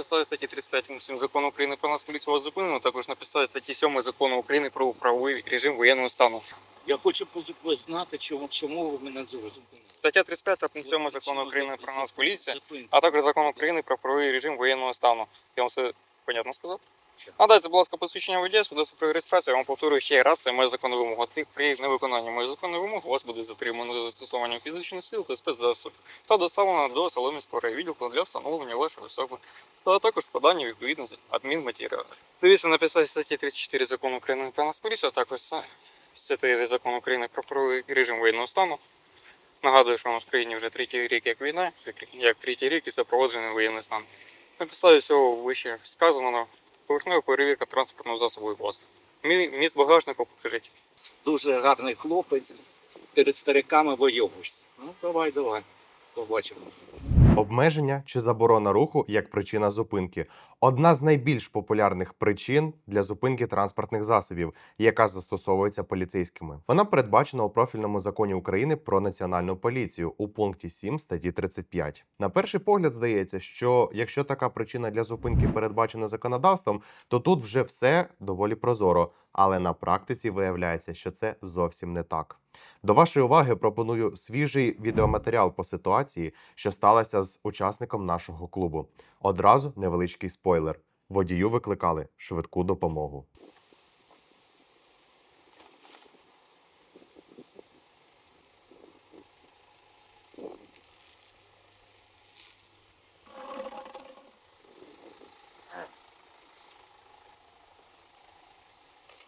підставі статті 35 пункт 7 закону України про нас поліцію вас зупинено, також на підставі статті 7 закону України про правовий режим воєнного стану. Я хочу знати, чому, чому ви мене зупинили. Стаття 35 пункт 7 закону України про нас поліція, а також закон України про правовий режим воєнного стану. Я вам все понятно сказав? Що? Надайте, будь ласка, посвідчення водія, свідоцтво про реєстрацію. Я вам повторюю ще раз, це моя законна вимога. Ти при невиконанні моєї законної вимоги вас буде затримано за застосуванням фізичних сил та спецзасобів та доставлено до Соломінського райвідділку для встановлення вашої особи, та також вкладання відповідно адмінматеріалів. Дивіться на статті 34 закону України про нас а також статті закон України про правовий режим воєнного стану. Нагадую, що у нас в країні вже третій рік як війна, як- третій рік і запроваджений воєнний стан. На підставі всього вище сказаного поверхнева перевірка транспортного засобу і власне. Мі- Міст багажника покажіть. Дуже гарний хлопець. Перед стариками войовуєшся. Ну, давай, давай. Побачимо. Обмеження чи заборона руху як причина зупинки одна з найбільш популярних причин для зупинки транспортних засобів, яка застосовується поліцейськими. Вона передбачена у профільному законі України про національну поліцію у пункті 7 статті 35. На перший погляд здається, що якщо така причина для зупинки передбачена законодавством, то тут вже все доволі прозоро. Але на практиці виявляється, що це зовсім не так. До вашої уваги пропоную свіжий відеоматеріал по ситуації, що сталася з учасником нашого клубу. Одразу невеличкий спойлер: водію викликали швидку допомогу.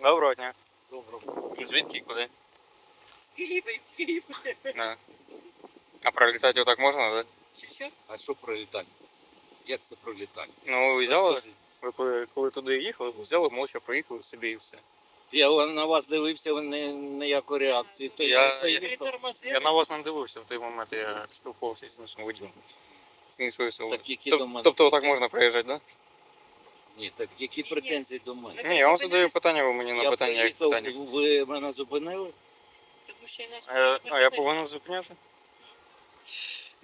Доброго дня. Доброго. Звідки і куди? З Києва в Київ. Да. А пролітати отак можна, так? Чи що? А що пролітання? Як це пролітання? Ну, ви взяли, Розкажи. ви коли, коли туди їхали, взяли, молча проїхали собі і все. Я на вас дивився, ви не, ніякої реакції. То Я- я, я-. Я на вас не дивився в той момент, я спілкувався з іншим водієм. З іншою. Так які Тоб- мене Тобто отак можна проїжджати, так? Ні, так які претензії до мене? Да? Ні, я вам задаю питання, ви мені на Я питання як приїхав, питання. ви мене зупинили? Е, А я повинен зупиняти?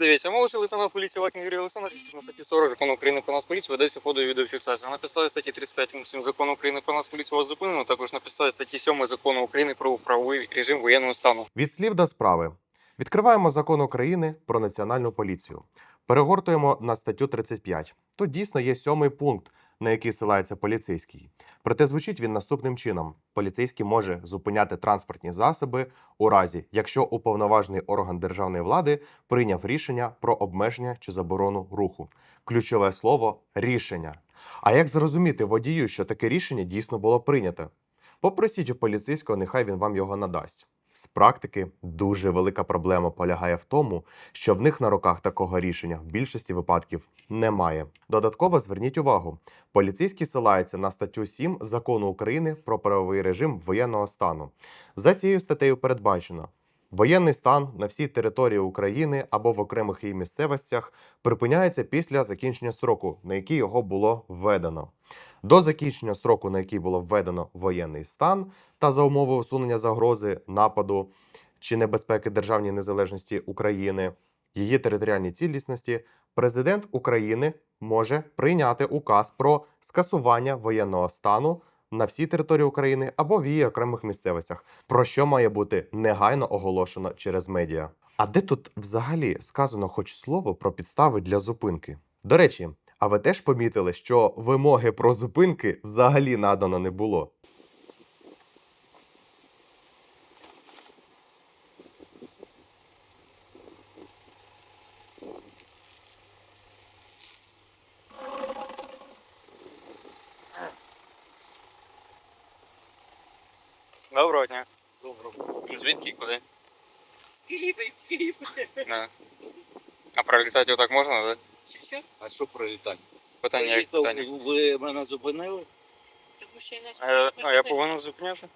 Дивіться, молодший лейтенант поліції Вакін Юрій Олександрович на статті 40 закону України про нас поліцію ведеться ходу відеофіксація. На підставі статті 35 7 закону України про нас поліцію вас зупинено, також на підставі статті 7 закону України про правовий режим воєнного стану. Від слів до справи. Відкриваємо закон України про національну поліцію. Перегортуємо на статтю 35. Тут дійсно є сьомий пункт, на який силається поліцейський. Проте звучить він наступним чином: поліцейський може зупиняти транспортні засоби у разі, якщо уповноважений орган державної влади прийняв рішення про обмеження чи заборону руху. Ключове слово рішення. А як зрозуміти водію, що таке рішення дійсно було прийнято? Попросіть у поліцейського, нехай він вам його надасть. З практики дуже велика проблема полягає в тому, що в них на руках такого рішення в більшості випадків немає. Додатково зверніть увагу: поліцейський силається на статтю 7 закону України про правовий режим воєнного стану. За цією статтею передбачено. Воєнний стан на всій території України або в окремих її місцевостях припиняється після закінчення строку, на який його було введено. До закінчення строку, на який було введено воєнний стан, та за умови усунення загрози, нападу чи небезпеки державній незалежності України, її територіальній цілісності, президент України може прийняти указ про скасування воєнного стану на всій території України або в її окремих місцевостях, про що має бути негайно оголошено через медіа. А де тут взагалі сказано хоч слово про підстави для зупинки? До речі, а ви теж помітили, що вимоги про зупинки взагалі надано не було? Доброго дня. Доброго. Звідки і куди? З Києва і в Київ. Да. А пролітати отак можна, так? Чи що? А що пролітання? Питання як Приїхав, питання. ви мене зупинили? Е, А я повинен зупиняти?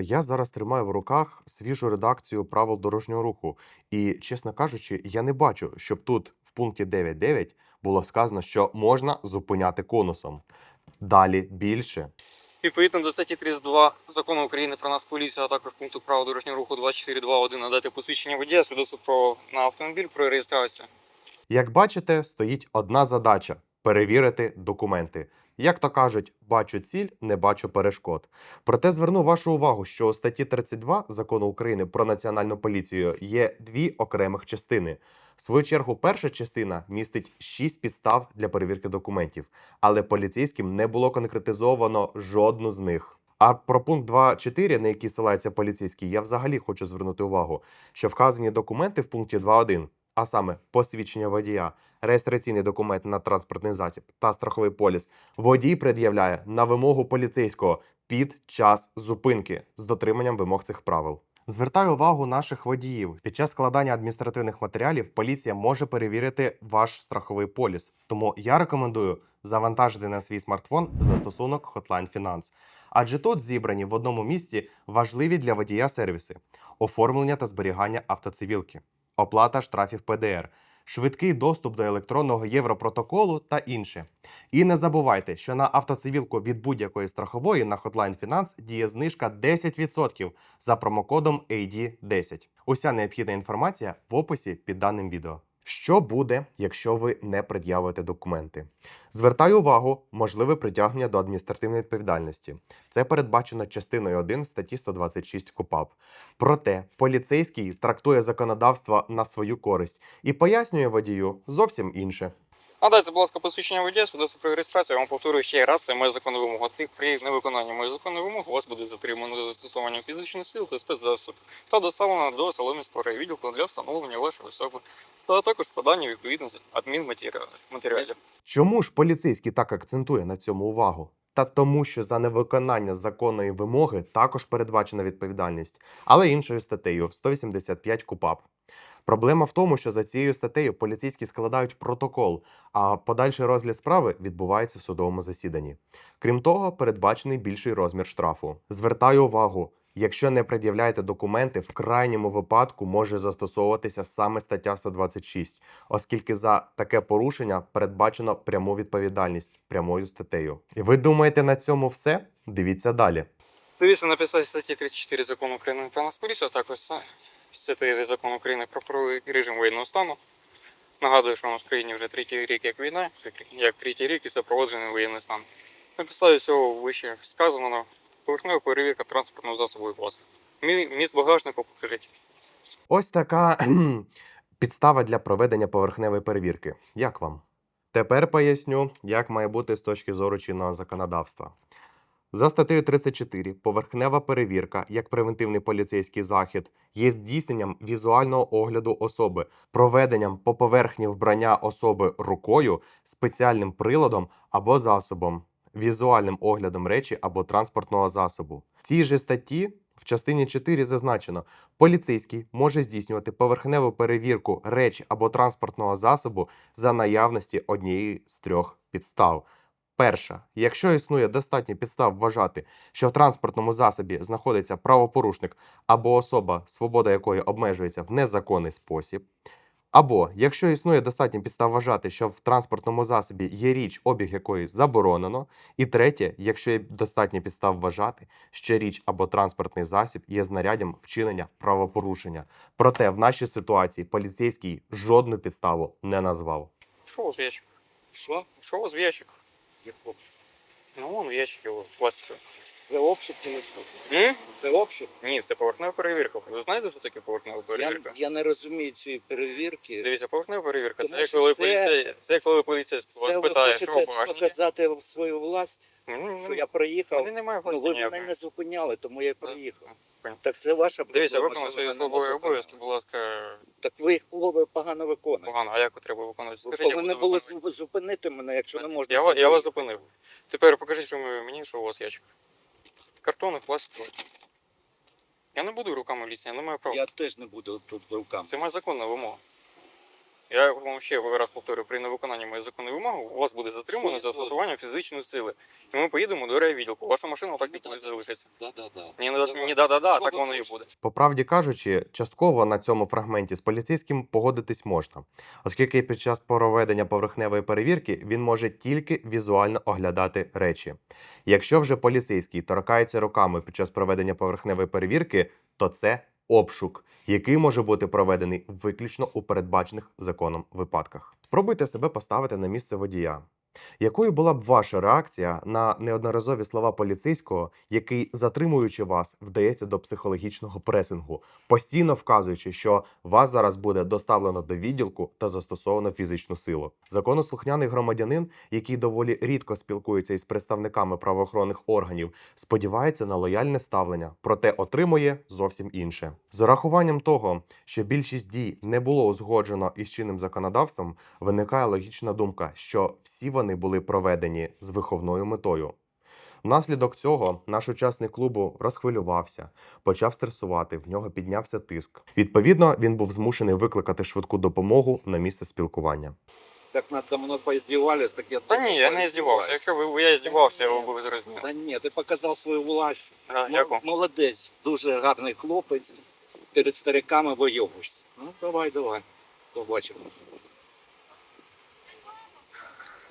Я зараз тримаю в руках свіжу редакцію правил дорожнього руху, і, чесно кажучи, я не бачу, щоб тут в пункті 9.9 було сказано, що можна зупиняти конусом. Далі більше. Відповідно до статті 32 закону України про нас поліцію, а також пункту права дорожнього руху 24.2.1 надати посвідчення водія, свідоцтво про на автомобіль про реєстрацію. Як бачите, стоїть одна задача перевірити документи. Як то кажуть, бачу ціль, не бачу перешкод. Проте зверну вашу увагу, що у статті 32 закону України про національну поліцію є дві окремих частини. В свою чергу, перша частина містить шість підстав для перевірки документів, але поліцейським не було конкретизовано жодну з них. А про пункт 2.4, на який ссилається поліцейський, я взагалі хочу звернути увагу, що вказані документи в пункті 2.1, а саме посвідчення водія, реєстраційний документ на транспортний засіб та страховий поліс, водій пред'являє на вимогу поліцейського під час зупинки з дотриманням вимог цих правил. Звертаю увагу наших водіїв. Під час складання адміністративних матеріалів поліція може перевірити ваш страховий поліс. Тому я рекомендую завантажити на свій смартфон застосунок Hotline Finance. Адже тут зібрані в одному місці важливі для водія сервіси: оформлення та зберігання автоцивілки, оплата штрафів ПДР, швидкий доступ до електронного європротоколу та інше. І не забувайте, що на автоцивілку від будь-якої страхової на Hotline Finance діє знижка 10% за промокодом AD10. Уся необхідна інформація в описі під даним відео. Що буде, якщо ви не пред'явите документи? Звертаю увагу, можливе притягнення до адміністративної відповідальності. Це передбачено частиною 1 статті 126 КУПАП. Проте поліцейський трактує законодавство на свою користь і пояснює водію зовсім інше. Надайте, будь ласка, посвідчення водія, свідоцтво про реєстрацію. Я вам повторюю ще раз, це моя законна вимога. Тих при невиконанні моєї законної вимоги вас буде затримано за застосуванням фізичних сил та спецзасобів та доставлено до Соломінського райвідділку для встановлення вашої особи, та також складання відповідних адмінматеріалів. Чому ж поліцейський так акцентує на цьому увагу? Та тому, що за невиконання законної вимоги також передбачена відповідальність, але іншою статтею 185 КУПАП. Проблема в тому, що за цією статтею поліцейські складають протокол, а подальший розгляд справи відбувається в судовому засіданні. Крім того, передбачений більший розмір штрафу. Звертаю увагу. Якщо не пред'являєте документи, в крайньому випадку може застосовуватися саме стаття 126, оскільки за таке порушення передбачено пряму відповідальність прямою статтею. І ви думаєте на цьому все? Дивіться далі. Дивіться на підставі статті 34 закону України про нас поліцію, а також це статті закону України про правовий режим воєнного стану. Нагадую, що у нас в країні вже третій рік як війна, як третій рік і запроваджений воєнний стан. На підставі всього вище сказано, поверхнева перевірка транспортного засобу і класу. Міст багажнику покажіть. Ось така підстава для проведення поверхневої перевірки. Як вам? Тепер поясню, як має бути з точки зору чинного законодавства. За статтею 34 поверхнева перевірка як превентивний поліцейський захід є здійсненням візуального огляду особи, проведенням по поверхні вбрання особи рукою, спеціальним приладом або засобом, візуальним оглядом речі або транспортного засобу. Цій же статті в частині 4 зазначено, поліцейський може здійснювати поверхневу перевірку речі або транспортного засобу за наявності однієї з трьох підстав. Перша, якщо існує достатньо підстав вважати, що в транспортному засобі знаходиться правопорушник або особа, свобода якої обмежується в незаконний спосіб. Або якщо існує достатньо підстав вважати, що в транспортному засобі є річ, обіг якої заборонено. І третє, якщо є достатньо підстав вважати, що річ або транспортний засіб є знаряддям вчинення правопорушення. Проте в нашій ситуації поліцейський жодну підставу не назвав. Що у в? Що? Що у вас в ящик? Ну, вон ящик його пластиковий. Це обшук чи не що? Це обшук? Ні, це поверхнева перевірка. Ви знаєте, що таке поверхнева Я, перевірка? я не розумію цієї перевірки. Дивіться, поверхнева перевірка. Тому Це що коли це- поліцей, це коли Це вас ви питає, що хочете в багажнику. показати свою власть, що ну, я проїхав. Мене немає Ну, власті ви ніякої. мене не зупиняли, тому я і проїхав. Так це ваша Дивіться, проблема, виконуйте що свої мене не службові зупиняли. обов'язки, будь ласка, Так ви їх було погано виконуєте. погано. А як треба виконувати? Ви Скажіть, я повинні буду були виконувати. зу- зупинити мене, якщо не можна. Я, ва- я вас зупинив. Тепер покажіть, що ми- мені, що у вас ящик. Картони, пластикові. Я не буду руками лізти, я не маю права. Я теж не буду тут руками. Це моя законна вимога. Я вам ще раз повторю, при невиконанні моєї законної вимоги у вас буде затримано за я застосування фізичної сили. І ми поїдемо до райвідділку. Ваша машина так Ну, і залишиться. Да, да, да. Ні, Давай. ні, да-да-да, так воно і буде. По правді кажучи, частково на цьому фрагменті з поліцейським погодитись можна, оскільки під час проведення поверхневої перевірки він може тільки візуально оглядати речі. Якщо вже поліцейський торкається руками під час проведення поверхневої перевірки, то це обшук, який може бути проведений виключно у передбачених законом випадках. Спробуйте себе поставити на місце водія. Якою була б ваша реакція на неодноразові слова поліцейського, який, затримуючи вас, вдається до психологічного пресингу, постійно вказуючи, що вас зараз буде доставлено до відділку та застосовано фізичну силу? Законослухняний громадянин, який доволі рідко спілкується із представниками правоохоронних органів, сподівається на лояльне ставлення, проте отримує зовсім інше. З урахуванням того, що більшість дій не було узгоджено із чинним законодавством, виникає логічна думка, що всі вони були проведені з виховною метою. Внаслідок цього наш учасник клубу розхвилювався, почав стресувати, в нього піднявся тиск. Відповідно, він був змушений викликати швидку допомогу на місце спілкування. Так надо мной поиздевались, так я Та ні, я не здівався. Якщо ви я здівався, я би зрозумів. Та ні, ти показав свою власть. Да, М- дякую. Молодець, дуже гарний хлопець. Перед стариками войовуєшся. Ну, давай, давай. Побачимо.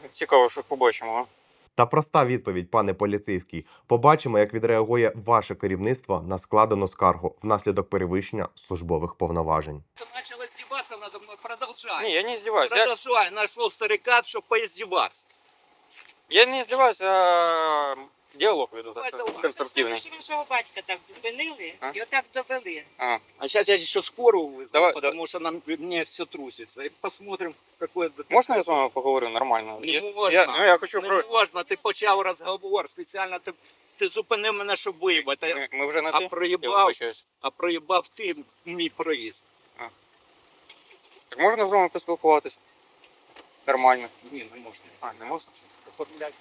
Цікаво, що побачимо. Та проста відповідь, пане поліцейський. Побачимо, як відреагує ваше керівництво на складену скаргу внаслідок перевищення службових повноважень. Ты начал издеваться надо мною, продовжай. Ні, я не здіваюся. Продовжай, знайшов старикат, старика, чтобы поиздеваться. я не здіваюся, а діалог веду. Конструктивний. Що вашого батька так зупинили А? і отак довели. А, А сейчас я еще скорую вызову, Давай, потому что нам, мне все трусится. И посмотрим, какое... можна я з вами поговорю нормально? Не я, можна. Я, ну, я хочу Не можна, ти почав розговор, спеціально ти, ти зупинив мене, щоб виїбати. Ми, ми вже на А ти? Я проїбав, а проїбав ти мій проїзд. Так можна з вами поспілкуватися? Нормально. Ні, не можна. А, не можна? Оформляйте.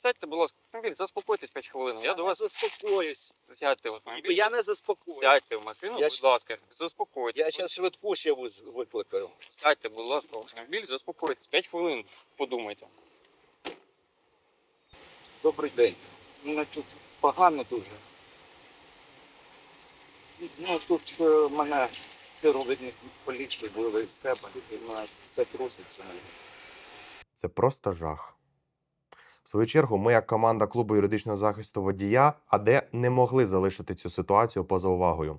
Сядьте, будь ласка, автомобіль, заспокойтесь 5 хвилин. Я до вас заспокоюсь. сядьте в автомобіль. Я не заспокоюсь. Сядьте в машину, Я будь щ- ласка, заспокойтесь. Я зараз швидку ще виз- викликаю. Сядьте, будь ласка, в автомобіль, заспокойтесь. 5 хвилин подумайте. Добрий день. Ну, тут погано дуже. Ну, тут е, мене керівник поліції вивели з себе, і мене все труситься. Це просто жах. Свою чергу, ми, як команда клубу юридичного захисту водія, АД не могли залишити цю ситуацію поза увагою.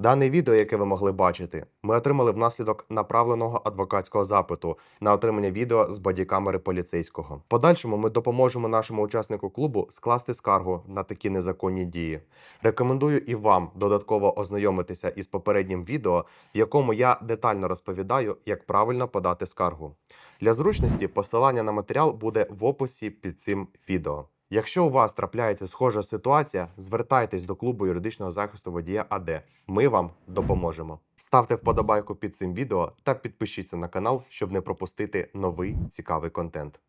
Дане відео, яке ви могли бачити, ми отримали внаслідок направленого адвокатського запиту на отримання відео з бодікамери поліцейського. Подальшому ми допоможемо нашому учаснику клубу скласти скаргу на такі незаконні дії. Рекомендую і вам додатково ознайомитися із попереднім відео, в якому я детально розповідаю, як правильно подати скаргу. Для зручності посилання на матеріал буде в описі під цим відео. Якщо у вас трапляється схожа ситуація, звертайтесь до клубу юридичного захисту водія АД. Ми вам допоможемо. Ставте вподобайку під цим відео та підпишіться на канал, щоб не пропустити новий цікавий контент.